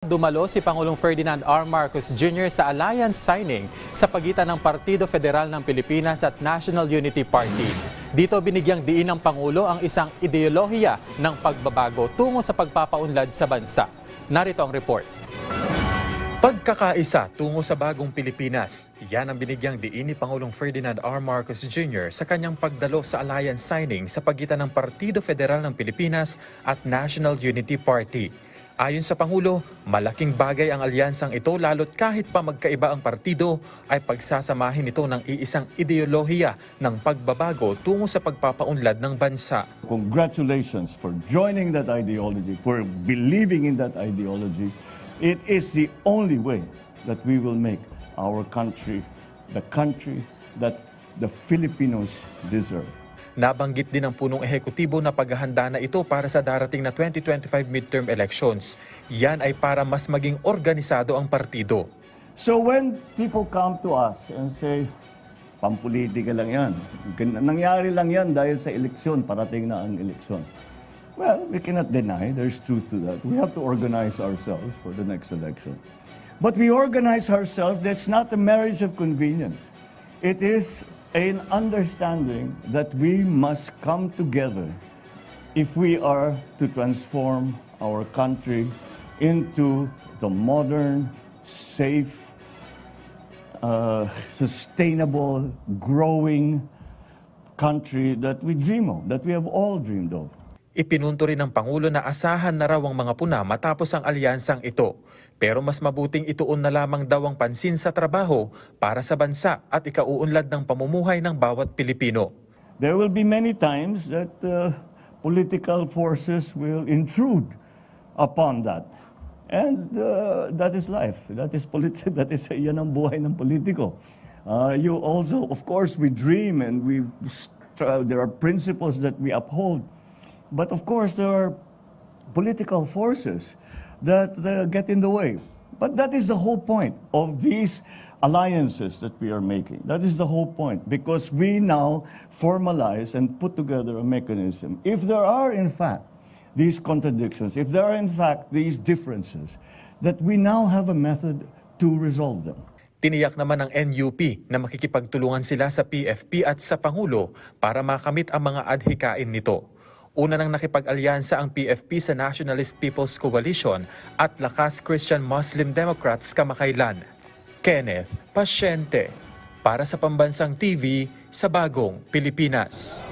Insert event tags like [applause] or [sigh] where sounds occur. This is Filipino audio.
Dumalo si Pangulong Ferdinand R. Marcos Jr. sa alliance signing sa pagitan ng Partido Federal ng Pilipinas at National Unity Party. Dito binigyang diin ng Pangulo ang isang ideolohiya ng pagbabago tungo sa pagpapaunlad sa bansa. Narito ang report. Pagkakaisa tungo sa bagong Pilipinas, yan ang binigyang diin ni Pangulong Ferdinand R. Marcos Jr. sa kanyang pagdalo sa alliance signing sa pagitan ng Partido Federal ng Pilipinas at National Unity Party. Ayon sa Pangulo, malaking bagay ang alyansang ito lalo't kahit pa magkaiba ang partido ay pagsasamahin ito ng iisang ideolohiya ng pagbabago tungo sa pagpapaunlad ng bansa. Congratulations for joining that ideology, for believing in that ideology. It is the only way that we will make our country the country that the Filipinos deserve. Nabanggit din ng punong ehekutibo na paghahanda na ito para sa darating na 2025 midterm elections. Yan ay para mas maging organisado ang partido. So when people come to us and say, pampolitika lang yan, nangyari lang yan dahil sa eleksyon, parating na ang eleksyon. Well, we cannot deny there's truth to that. We have to organize ourselves for the next election. But we organize ourselves, that's not a marriage of convenience. It is an understanding that we must come together if we are to transform our country into the modern, safe, uh, sustainable, growing country that we dream of, that we have all dreamed of. Ipinunto rin ng Pangulo na asahan na raw ang mga puna matapos ang alyansang ito. Pero mas mabuting ituon na lamang daw ang pansin sa trabaho para sa bansa at ikauunlad ng pamumuhay ng bawat Pilipino. There will be many times that uh, political forces will intrude upon that. And uh, that is life. That is polit- [laughs] that is yan ang buhay ng politiko. Uh, you also, of course, we dream and we there are principles that we uphold. But of course, there are political forces that uh, get in the way. But that is the whole point of these alliances that we are making. That is the whole point because we now formalize and put together a mechanism. If there are, in fact, these contradictions, if there are, in fact, these differences, that we now have a method to resolve them. Tiniyak naman ng NUP na makikipagtulungan sila sa PFP at sa Pangulo para makamit ang mga adhikain nito. Una nang nakipag-alyansa ang PFP sa Nationalist People's Coalition at Lakas Christian Muslim Democrats kamakailan. Kenneth Pasyente para sa Pambansang TV sa Bagong Pilipinas.